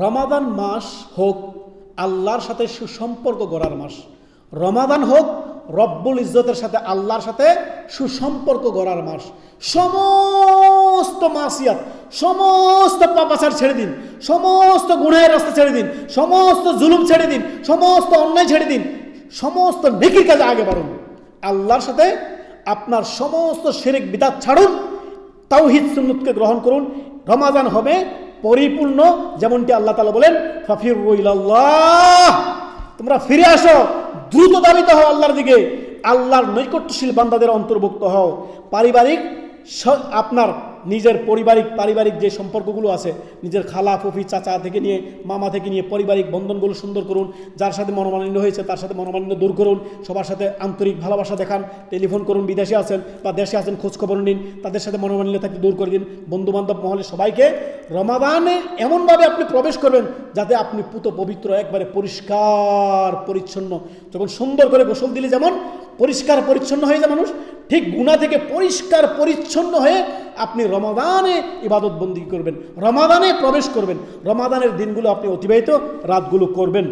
রমাদান মাস হোক, আল্লাহর সাথে সুসম্পর্ক গড়ার মাস। রমাদান হোক, রব্বুল ইজ্জতের সাথে আল্লাহর সাথে সুসম্পর্ক গড়ার মাস। সমস্ত মাসিয়াত, সমস্ত পাপাচার ছেড়ে দিন, সমস্ত গুণের রাস্তা ছেড়ে দিন, সমস্ত জুলুম ছেড়ে দিন, সমস্ত অন্যায় ছেড়ে দিন, সমস্ত নেকির কাজে আগে বাড়ুন। আল্লাহর সাথে আপনার সমস্ত শিরিক বিদাত ছাড়ুন, তাওহিদ সুন্নতকে গ্রহণ করুন। রমাদান হবে পরিপূর্ণ, যেমনটি আল্লাহ তালা বলেন, ফাফির তোমরা ফিরে আসো, দ্রুত দাবিত হও আল্লাহর দিকে। আল্লাহর নৈকট্যশীল বান্দাদের অন্তর্ভুক্ত হও। পারিবারিক আপনার নিজের পারিবারিক পারিবারিক যে সম্পর্কগুলো আছে, নিজের খালা, ফুফি, চাচা থেকে নিয়ে, মামা থেকে নিয়ে পারিবারিক বন্ধনগুলো সুন্দর করুন, যার সাথে মনোমালিন্য হয়েছে তার সাথে মনোমালিন্য দূর করুন, সবার সাথে আন্তরিক ভালোবাসা দেখান, টেলিফোন করুন, বিদেশে আছেন বা দেশে আছেন, খোঁজখবর নিন, তাদের সাথে মনোমালিন্য থাকলে দূর করে দিন বন্ধু বান্ধব মহলে সবাইকে রমাদানে এমনভাবে আপনি প্রবেশ করবেন যাতে আপনি পুত পবিত্র, একবারে পরিষ্কার, পরিচ্ছন্ন, যখন সুন্দর করে গোসল দিলে যেমন পরিষ্কার পরিচ্ছন্ন হয়ে যায় মানুষ। ঠিক গুণা থেকে পরিষ্কার পরিচ্ছন্ন হয়ে আপনি রমাদানে ইবাদত বন্দি করবেন, রমাদানে প্রবেশ করবেন। রমাদানের দিনগুলো আপনি অতিবাহিত, রাতগুলো করবেন।